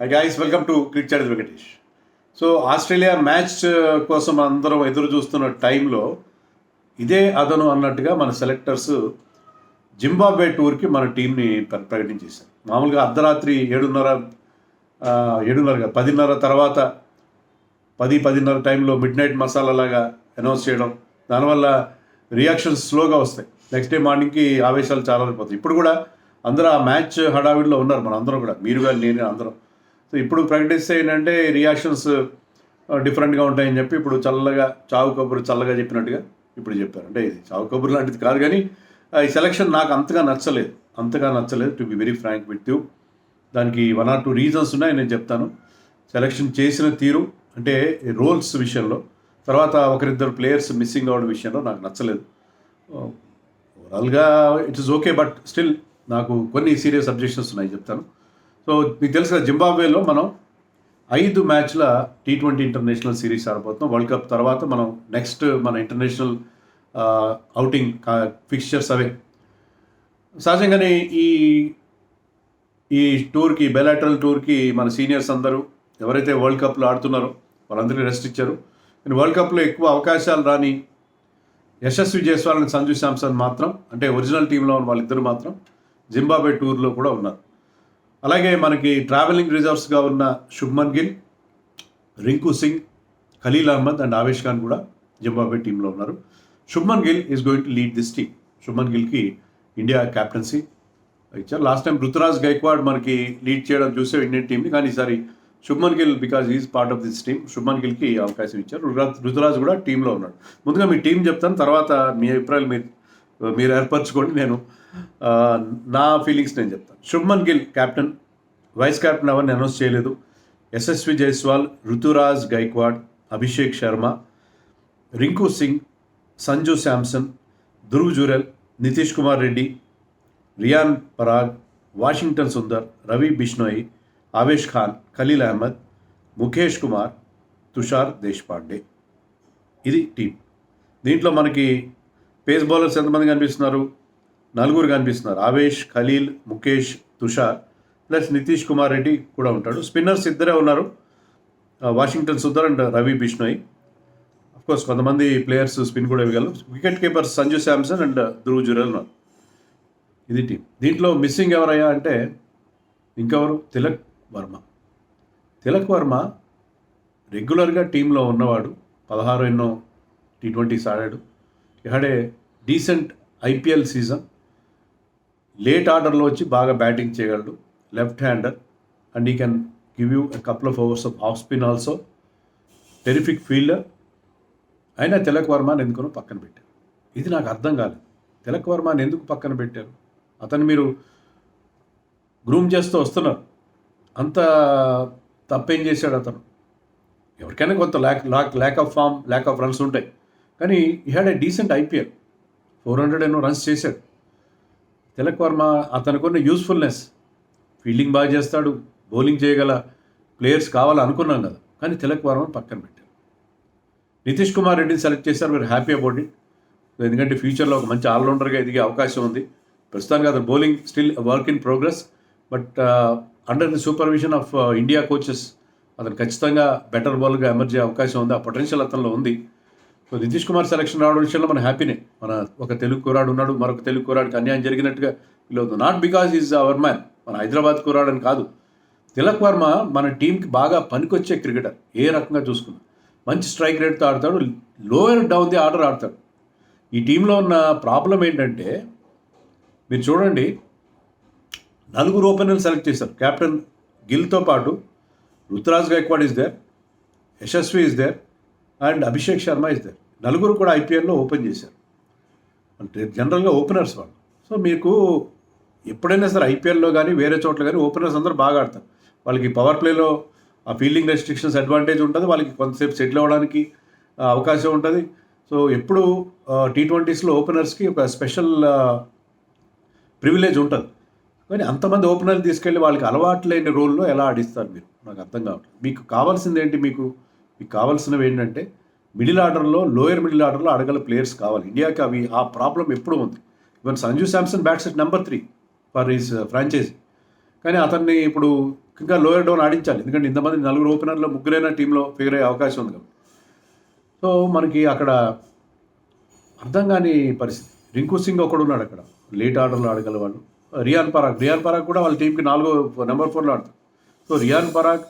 Hi guys welcome to cricket Venkatesh so Australia match కోసం అందరం ఎదురు చూస్తున్న టైంలో ఇదే అదను అన్నట్టుగా మన సెలెక్టర్స్ జింబాబ్వే టూర్కి మన టీంని ప్ర- ప్రకటించేశారు. మామూలుగా అర్ధరాత్రి ఏడున్నర ఏడున్నర పదిన్నర తర్వాత పది పదిన్నర టైంలో మిడ్ నైట్ మసాలా లాగా అనౌన్స్ చేయడం దానివల్ల రియాక్షన్స్ స్లోగా వస్తాయి. నెక్స్ట్ డే మార్నింగ్కి ఆవేశాలు చాలా అయిపోతాయి ఇప్పుడు కూడా అందరూ ఆ మ్యాచ్ హడావిడిలో ఉన్నారు మన అందరం కూడా. మీరు కానీ నేను అందరం. సో ఇప్పుడు ప్రకటిస్తే ఏంటంటే రియాక్షన్స్ డిఫరెంట్గా ఉంటాయని చెప్పి ఇప్పుడు చల్లగా చావు కబురు చల్లగా చెప్పినట్టుగా ఇప్పుడు చెప్పారు. అంటే ఇది చావు కబురు లాంటిది కాదు కానీ ఈ సెలక్షన్ నాకు అంతగా నచ్చలేదు. అంతగా నచ్చలేదు to be very frank with you దానికి వన్ ఆర్ టూ రీజన్స్ ఉన్నాయి నేను చెప్తాను. సెలక్షన్ చేసిన తీరు అంటే రోల్స్ విషయంలో తర్వాత ఒకరిద్దరు ప్లేయర్స్ మిస్సింగ్ అవడం విషయంలో నాకు నచ్చలేదు. ఓవరాల్గా it is okay but still నాకు కొన్ని సీరియస్ అబ్జెక్షన్స్ ఉన్నాయి చెప్తాను. సో మీకు తెలుసు కదా జింబాబ్వేలో మనం ఐదు మ్యాచ్ల టీ ట్వంటీ ఇంటర్నేషనల్ సిరీస్ ఆడబోతున్నాం. వరల్డ్ కప్ తర్వాత మనం నెక్స్ట్ మన ఇంటర్నేషనల్ అవుటింగ్ ఫిక్స్చర్స్ అవే. సహజంగానే ఈ ఈ టూర్కి బెలాటరల్ టూర్కి మన సీనియర్స్ అందరూ ఎవరైతే వరల్డ్ కప్లో ఆడుతున్నారో వాళ్ళందరికీ రెస్ట్ ఇచ్చారు. కానీ వరల్డ్ కప్లో ఎక్కువ అవకాశాలు రాని యశస్వి జైస్వాల్ అండ్ సంజు శాంసన్ మాత్రం అంటే ఒరిజినల్ టీంలో ఉన్న వాళ్ళిద్దరు మాత్రం జింబాబే టూర్లో కూడా ఉన్నారు. అలాగే మనకి ట్రావెలింగ్ రిజర్వ్స్గా ఉన్న శుభ్మన్ గిల్ రింకు సింగ్ ఖలీల్ అహ్మద్ అండ్ ఆవేష్ ఖాన్ కూడా జింబాబే టీంలో ఉన్నారు. Shubman Gill is going to lead this team Shubman గిల్కి India captaincy ఇచ్చారు. లాస్ట్ టైం రుతురాజ్ గైక్వాడ్ మనకి లీడ్ చేయడం చూసే ఇండియన్ టీంని కానీ ఈసారి Shubman Gill because he's part of this team Shubman గిల్కి అవకాశం ఇచ్చారు. రుతురాజ్- కూడా టీంలో ఉన్నాడు. ముందుగా మీ టీం చెప్తాను తర్వాత మీ అభిప్రాయాలు మీరు మీరు ఏర్పరచుకోండి. నేను నా ఫీలింగ్స్ నేను చెప్తాను. Shubman Gill captain vice captain ఎవరిని అనౌన్స్ చేయలేదు. యశస్వి జైస్వాల్ రుతురాజ్ గైక్వాడ్ అభిషేక్ శర్మ రింకు సింగ్ సంజు శాంసన్ ధ్రువ్ జురెల్ నితీష్ కుమార్ రెడ్డి రియాన్ పరాగ్ వాషింగ్టన్ సుందర్ రవి బిష్నోయి ఆవేష్ ఖాన్ ఖలీల్ అహ్మద్ ముఖేష్ కుమార్ తుషార్ దేశ్పాండే ఇది టీం దీంట్లో మనకి పేస్ బౌలర్స్ ఎంతమంది కనిపిస్తున్నారు? నలుగురు కనిపిస్తున్నారు. ఆవేష్ ఖలీల్ ముఖేష్ తుషార్ ప్లస్ నితీష్ కుమార్ రెడ్డి కూడా ఉంటాడు. స్పిన్నర్స్ ఇద్దరే ఉన్నారు. Washington Sundar and Ravi Bishnoi. Course కొంతమంది ప్లేయర్స్ స్పిన్ కూడా ఇవ్వగలరు. Wicket keeper Sanju Samson and Dhruv Jurel ఇది టీం దీంట్లో మిస్సింగ్ ఎవరయ్యా అంటే ఇంకెవరు? తిలక్ వర్మ. తిలక్ వర్మ రెగ్యులర్గా టీంలో ఉన్నవాడు. పదహారు ఎన్నో టీ ట్వంటీస్ ఆడాడు. He had decent IPL season. Late ఆర్డర్లో వచ్చి బాగా బ్యాటింగ్ చేయగలడు. Left hander and he can give you couple of overs of of spin also terrific fielder అయినా తిలక్ వర్మని ఎందుకునో పక్కన పెట్టారు. ఇది నాకు అర్థం కాలేదు. తిలక్ వర్మని ఎందుకు పక్కన పెట్టారు? అతను మీరు గ్రూమ్ చేస్తూ వస్తున్నారు. అంత తప్పేం చేశాడు అతను? ఎవరికైనా కొంత lack lack lack of form lack of runs ఉంటాయి. కానీ ఈ had a decent IPL four hundred ఎన్నో రన్స్ చేశాడు. తిలక్ వర్మ అతనుకున్న యూస్ఫుల్నెస్. ఫీల్డింగ్ బాగా చేస్తాడు బౌలింగ్ చేయగల ప్లేయర్స్ కావాలనుకున్నాం కదా. కానీ తిలక్ వర్మ పక్కన పెట్టారు. నితీష్ కుమార్ రెడ్డిని సెలెక్ట్ చేశారు మీరు హ్యాపీ అబౌట్ ఇట్. ఎందుకంటే ఫ్యూచర్లో ఒక మంచి ఆల్రౌండర్గా ఎదిగే అవకాశం ఉంది. ప్రస్తుతానికి అతను bowling still work in progress. But under the supervision of India coaches అతను ఖచ్చితంగా బెటర్ బౌలర్గా ఎమర్జీ అవకాశం ఉంది. ఆ పొటెన్షియల్ అతనిలో ఉంది. సో నితీష్ కుమార్ సెలక్షన్ రావడం విషయంలో మన హ్యాపీనే మన ఒక తెలుగు కురాడు ఉన్నాడు మరొక తెలుగు కురాడికి అన్యాయం జరిగినట్టుగా ఫీల్ అవుతుంది. Not because he's our man మన హైదరాబాద్ కురాడు అని కాదు. తిలక్ వర్మ మన టీంకి బాగా పనికొచ్చే క్రికెటర్ ఏ రకంగా చూసుకున్నా. మంచి స్ట్రైక్ రేట్తో ఆడతాడు లోయర్ డౌన్ ది ఆర్డర్ ఆడతాడు. ఈ టీంలో ఉన్న ప్రాబ్లం ఏంటంటే మీరు చూడండి నలుగురు ఓపెనర్లు సెలెక్ట్ చేశారు. కెప్టెన్ గిల్తో పాటు Ruturaj Gaikwad is there Yashasvi is there and Abhishek Sharma is there నలుగురు కూడా ఐపీఎల్లో ఓపెన్ చేశారు. అంటే జనరల్గా ఓపెనర్స్ వాళ్ళు. సో మీకు ఎప్పుడైనా సరే ఐపీఎల్లో కానీ వేరే చోట్ల కానీ ఓపెనర్స్ అందరూ బాగా ఆడతారు. వాళ్ళకి పవర్ ప్లేలో ఆ ఫీల్డింగ్ రెస్ట్రిక్షన్స్ అడ్వాంటేజ్ ఉంటుంది వాళ్ళకి కొంతసేపు సెటిల్ అవ్వడానికి అవకాశం ఉంటుంది. సో ఎప్పుడు టీ ట్వంటీస్లో ఓపెనర్స్కి ఒక స్పెషల్ ప్రివిలేజ్ ఉంటుంది. కానీ అంతమంది ఓపెనర్లు తీసుకెళ్ళి వాళ్ళకి అలవాటు లేని రోల్లో ఎలా ఆడిస్తారు మీరు? నాకు అర్థం కావట్లేదు. మీకు కావాల్సింది ఏంటి మీకు? మీకు కావాల్సినవి ఏంటంటే మిడిల్ ఆర్డర్లో లోయర్ మిడిల్ ఆర్డర్లో అడగల ప్లేయర్స్ కావాలి. ఇండియాకి అవి ఆ ప్రాబ్లం ఎప్పుడూ ఉంది. Even Sanju Samson bats at number three for his uh, franchise. కానీ అతన్ని ఇప్పుడు ఇంకా లోయర్ డౌన్ ఆడించాలి. ఎందుకంటే ఇంతమంది నలుగురు ఓపెనర్లో ముగ్గురైన టీంలో ఫిగర్ అయ్యే అవకాశం ఉంది కాబట్టి. సో మనకి అక్కడ అర్థం కాని పరిస్థితి. రింకు సింగ్ ఒకడు ఉన్నాడు అక్కడ. లేట్ ఆర్డర్లో ఆడగలవాడు uh, రియాన్ పరాగ్. రియాన్ పరాగ్ కూడా వాళ్ళ టీంకి నాలుగో నెంబర్ ఫోర్లో ఆడతారు so Riyan Parag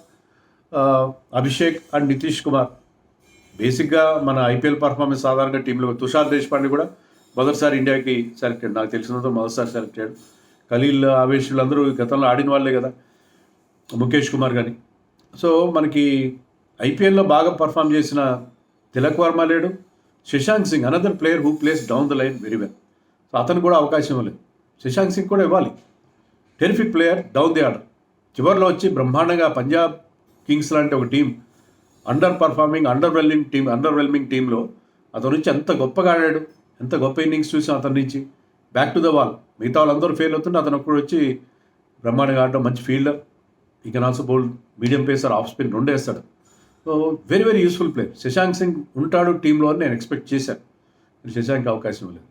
uh, Abhishek and Nitish Kumar బేసిక్గా మన ఐపీఎల్ పర్ఫార్మెన్స్ సాధారణంగా టీంలో తుషార్ దేశపాండే కూడా మొదటిసారి ఇండియాకి సెలెక్ట్ అయ్యాడు నాకు తెలిసినంత మొదటిసారి సెలెక్ట్ అయ్యాడు ఖలీల్ ఆవేష్ వీళ్ళందరూ గతంలో ఆడిన వాళ్ళే కదా. ముఖేష్ కుమార్ కానీ సో మనకి ఐపీఎల్లో బాగా పర్ఫామ్ చేసిన తిలక్ వర్మ లేడు. Shashank Singh another player who plays down the line very well so అతను కూడా అవకాశం ఇవ్వలేదు శశాంక్ సింగ్ కూడా ఇవ్వాలి. Terrific player down the order చివరిలో వచ్చి బ్రహ్మాండంగా పంజాబ్ కింగ్స్ లాంటి ఒక team underperforming underwhelming team underwhelming టీంలో అతని నుంచి ఎంత గొప్పగా ఆడాడు ఎంత గొప్ప ఇన్నింగ్స్ చూసాం అతని నుంచి. బ్యాక్ టు ద వాల్ మిగతా వాళ్ళందరూ ఫెయిల్ అవుతుంటే అతను ఒక్కడు వచ్చి బ్రహ్మాండంగా ఆడడం మంచి fielder he can also bowl medium pacer off spin రెండు వేస్తాడు. So very very useful player Shashank Singh ఉంటాడు టీంలో అని నేను ఎక్స్పెక్ట్ చేశాను. శశాంక్ అవకాశం లేదు.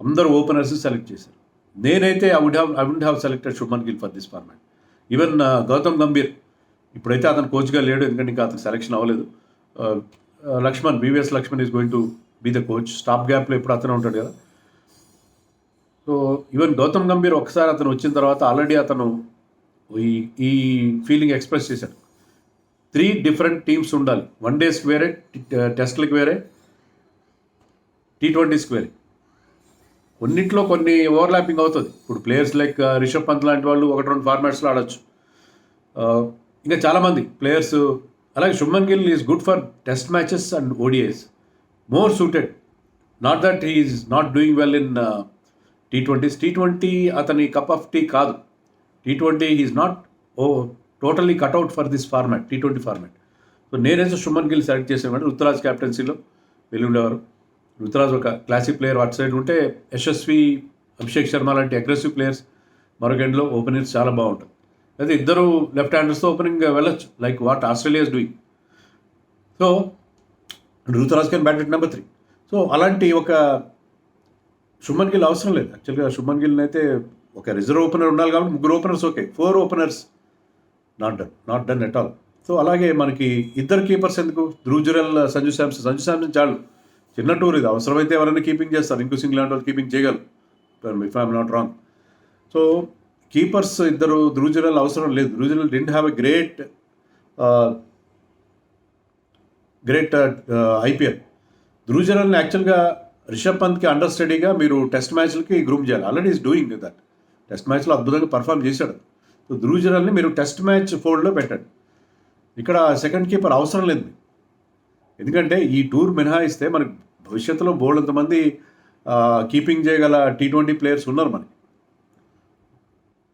అందరూ ఓపెనర్స్ సెలెక్ట్ చేశారు. నేనైతే I would have I would have selected Shubman Gill for this format even Gautam Gambhir ఇప్పుడైతే అతను కోచ్గా లేడు ఎందుకంటే ఇంకా అతను సెలెక్షన్ అవ్వలేదు. Laxman VVS Laxman is going to be the coach stop గ్యాప్లో ఇప్పుడు అతనే ఉంటాడు కదా. సో ఈవెన్ గౌతమ్ గంభీర్ ఒకసారి అతను వచ్చిన తర్వాత ఆల్రెడీ అతను ఈ ఈ ఫీలింగ్ ఎక్స్ప్రెస్ చేశాడు. త్రీ డిఫరెంట్ టీమ్స్ ఉండాలి. వన్ డేస్కి వేరే టెస్ట్లకు వేరే టీ ట్వంటీస్కి వేరే కొన్నింటిలో కొన్ని ఓవర్లాపింగ్ అవుతుంది. ఇప్పుడు ప్లేయర్స్ లైక్ రిషబ్ పంత్ లాంటి వాళ్ళు ఒకటి రెండు ఫార్మాట్స్లో ఆడొచ్చు. ఇంకా చాలామంది ప్లేయర్స్ అలాగే Shubman Gill is good for test matches and ODIs. More suited. Not that is not doing well in T twenties T twenty అతని కప్ ఆఫ్ టీ కాదు. T twenty is not oh totally cut out for this format T twenty format so నేనైతే Shubman Gill select చేసేవాడు రుతురాజ్ క్యాప్టెన్సీలో వెళ్ళి ఉండేవారు రుతురాజ్ ఒక classic player అటు side ఉంటే యశస్వి అభిషేక్ శర్మ లాంటి అగ్రెసివ్ ప్లేయర్స్ మరొక ఎండ్లో ఓపెనర్స్ చాలా బాగుంటుంది అయితే ఇద్దరు లెఫ్ట్ హ్యాండర్స్తో ఓపెనింగ్ వెళ్ళొచ్చు like what Australia is doing. So Ruturaj can bat number three. So అలాంటి ఒక శుభన్ గిల్ అవసరం లేదు. యాక్చువల్గా శుభన్ గిల్ అయితే ఒక రిజర్వ్ ఓపెనర్ ఉండాలి కాబట్టి ముగ్గురు openers okay. Four openers not done not done at all. So అలాగే మనకి ఇద్దరు కీపర్స్ ఎందుకు? ధ్రువజురల్ సంజు శాంసన్ సంజు శాంసన్ చాలు. చిన్న టూర్ ఇది. అవసరమైతే ఎవరైనా కీపింగ్ చేస్తారు. ఇంకో సింగ్ లాంటి వాళ్ళు కీపింగ్ చేయగలరు. If I'm not wrong so keepers ఇద్దరు ధ్రువజురల్ అవసరం లేదు. ధ్రువజురల్ didn't have a great great IPL. ధ్రువజురల్ని యాక్చువల్గా రిషబ్ పంత్కి అండర్ స్టడీగా మీరు టెస్ట్ మ్యాచ్లకి గ్రూప్ చేయాలి. Already is doing that test మ్యాచ్లో అద్భుతంగా పర్ఫామ్ చేశాడు. సో ధ్రువజురల్ని మీరు టెస్ట్ మ్యాచ్ ఫోల్డ్లో పెట్టండి. ఇక్కడ సెకండ్ కీపర్ అవసరం లేదు. ఎందుకంటే ఈ టూర్ మినహాయిస్తే మనకి భవిష్యత్తులో బోల్డ్ అంతమంది uh, కీపింగ్ చేయగల టీ ట్వంటీ ప్లేయర్స్ ఉన్నారు మనకి.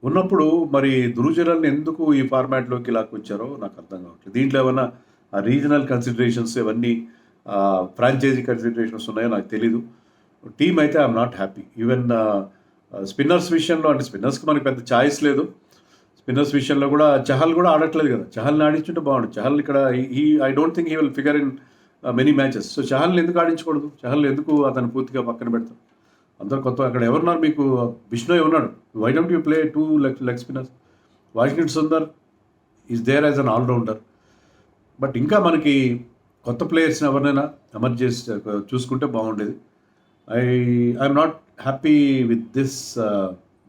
ఉన్నప్పుడు మరి దురుజనల్ని ఎందుకు ఈ ఫార్మాట్లోకి లాక్కొచ్చారో నాకు అర్థం కావట్లేదు. దీంట్లో ఏమైనా రీజనల్ కన్సిడరేషన్స్ ఇవన్నీ ఫ్రాంచైజీ కన్సిడరేషన్స్ ఉన్నాయో నాకు తెలీదు. టీం అయితే I'm not happy. Even spinners విషయంలో అంటే స్పిన్నర్స్కి మనకి పెద్ద ఛాయిస్ లేదు. స్పిన్నర్స్ విషయంలో కూడా చహల్ కూడా ఆడట్లేదు కదా. చహల్ని ఆడించుంటే బాగుండు. చహల్ ఇక్కడ ఈ I don't think he will figure in many matches. So చహల్ని ఎందుకు ఆడించకూడదు? చహల్ ఎందుకు అతను పూర్తిగా పక్కన పెడతాం అందరు కొత్త అక్కడ ఎవరున్నారు మీకు విష్ణు ఉన్నాడు. Why don't you play two leg leg spinners Washington Sundar is there as an allrounder but ఇంకా మనకి కొత్త ప్లేయర్స్ని ఎవరినైనా ఎమర్జ్ చేసి చూసుకుంటే బాగుండేది. I I'm not happy with this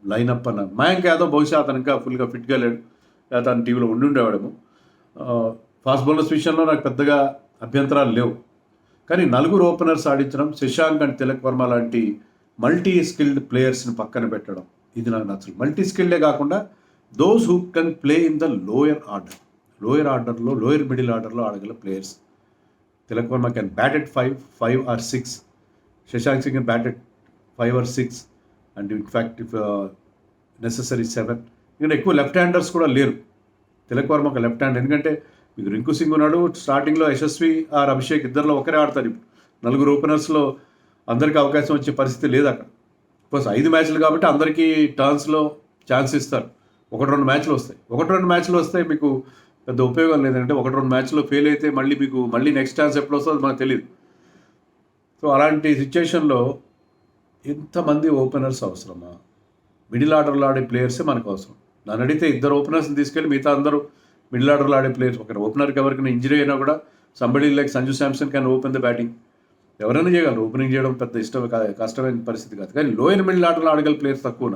lineup అన్న. మయాంక్ యాదవ్ బహుశా అతను ఇంకా ఫుల్గా ఫిట్గా లేడు. లేదా అతను టీవీలో ఉండి ఉండేవాడేమో. Uh, ఫాస్ట్ బౌలర్స్ విషయంలో నాకు పెద్దగా అభ్యంతరాలు లేవు. కానీ నలుగురు ఓపెనర్స్ ఆడించడం శశాంక్ అండ్ తిలక్ వర్మ లాంటి మల్టీ స్కిల్డ్ ప్లేయర్స్ని పక్కన పెట్టడం ఇది నాకు నచ్చదు. మల్టీ స్కిల్డే కాకుండా those who can play in the lower order lower ఆర్డర్లో లోయర్ మిడిల్ ఆర్డర్లో ఆడగల players Tilak Varma can bat at five five or six Shashank Singh can bat at five or six and in fact if necessary seven ఇంకా ఎక్కువ left handers కూడా లేరు. తిలక్ వర్మ ఒక left hand ఎందుకంటే మీకు రింకు సింగ్ ఉన్నాడు స్టార్టింగ్లో యశస్వి ఆర్ అభిషేక్ ఇద్దరిలో ఒకరే ఆడతారు. ఇప్పుడు నలుగురు ఓపెనర్స్లో అందరికీ అవకాశం వచ్చే పరిస్థితి లేదు అక్కడ. ప్లస్ ఐదు మ్యాచ్లు కాబట్టి అందరికీ టర్న్స్లో ఛాన్స్ ఇస్తారు. ఒకటి రెండు మ్యాచ్లు వస్తాయి. ఒకటి రెండు మ్యాచ్లు వస్తే మీకు పెద్ద ఉపయోగం లేదంటే ఒకటి రెండు మ్యాచ్లో ఫెయిల్ అయితే మళ్ళీ మీకు మళ్ళీ నెక్స్ట్ ఛాన్స్ ఎప్పుడు వస్తుందో మనకు తెలియదు సో అలాంటి సిచ్యుయేషన్లో ఎంతమంది ఓపెనర్స్ అవసరమా? మిడిల్ ఆర్డర్లో ఆడే ప్లేయర్సే మనకు అవసరం. నన్ను అడిగితే ఇద్దరు ఓపెనర్స్ని తీసుకెళ్ళి మిగతా అందరూ మిడిల్ ఆర్డర్లో ఆడే ప్లేయర్స్ ఒక ఓపెనర్కి ఎవరికైనా ఇంజరీ అయినా కూడా somebody like Sanju Samson can open the batting ఎవరైనా చేయగలరు. ఓపెనింగ్ చేయడం పెద్ద ఇష్టం కష్టమైన పరిస్థితి కాదు. కానీ లోయర్ మిడిల్ ఆర్డర్లో ఆడగల ప్లేయర్స్ తక్కువ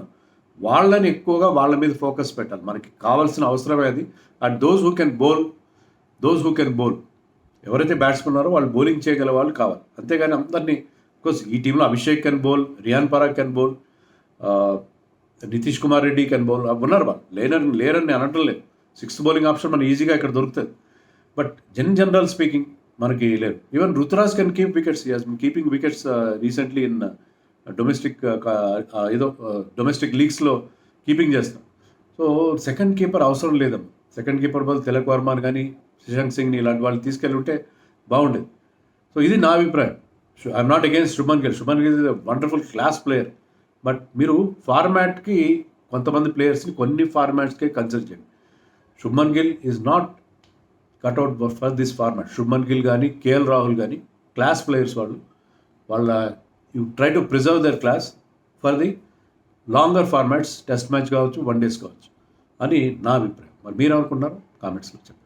వాళ్ళని ఎక్కువగా వాళ్ళ మీద ఫోకస్ పెట్టాలి. మనకి కావాల్సిన అవసరమే అది. And those who can bowl those who can bowl ఎవరైతే బ్యాట్స్మెన్ ఉన్నారో వాళ్ళు బౌలింగ్ చేయగల వాళ్ళు కావాలి. అంతేగాని అందరినీ కోర్స్ ఈ టీంలో Abhishek can bowl Riyan Parag can bowl Nitish Kumar Reddy can bowl ఉన్నారు వాళ్ళు లేనని లేరని నేను అనటం లేదు. సిక్స్త్ బౌలింగ్ ఆప్షన్ మనకి ఈజీగా ఇక్కడ దొరుకుతుంది. బట్ జన్ జనరల్ స్పీకింగ్ మనకి లేవు even Ruturaj can keep wickets keeping wickets recently in domestic ఏదో డొమెస్టిక్ లీగ్స్లో కీపింగ్ చేస్తాం. సో సెకండ్ కీపర్ అవసరం లేదమ్మా. సెకండ్ కీపర్ బదులు తిలక్ వర్మని కానీ శశాంక్ సింగ్ని ఇలాంటి వాళ్ళు తీసుకెళ్ళి ఉంటే బాగుండేది. సో ఇది నా అభిప్రాయం. I'm not against Shubman Gill Shubman Gill is wonderful class player but మీరు ఫార్మాట్కి కొంతమంది ప్లేయర్స్ని కొన్ని ఫార్మాట్స్కే కన్సిడర్ చేయండి. Shubman Gill is not cut out for this format. Shubman Gill కానీ కేఎల్ రాహుల్ కానీ క్లాస్ ప్లేయర్స్ వాళ్ళు వాళ్ళ you try to preserve their class for the longer formats test match కావచ్చు వన్ డేస్ కావచ్చు అని నా అభిప్రాయం. మరి మీరు అనుకుంటున్నారు కామెంట్స్లో చెప్పండి.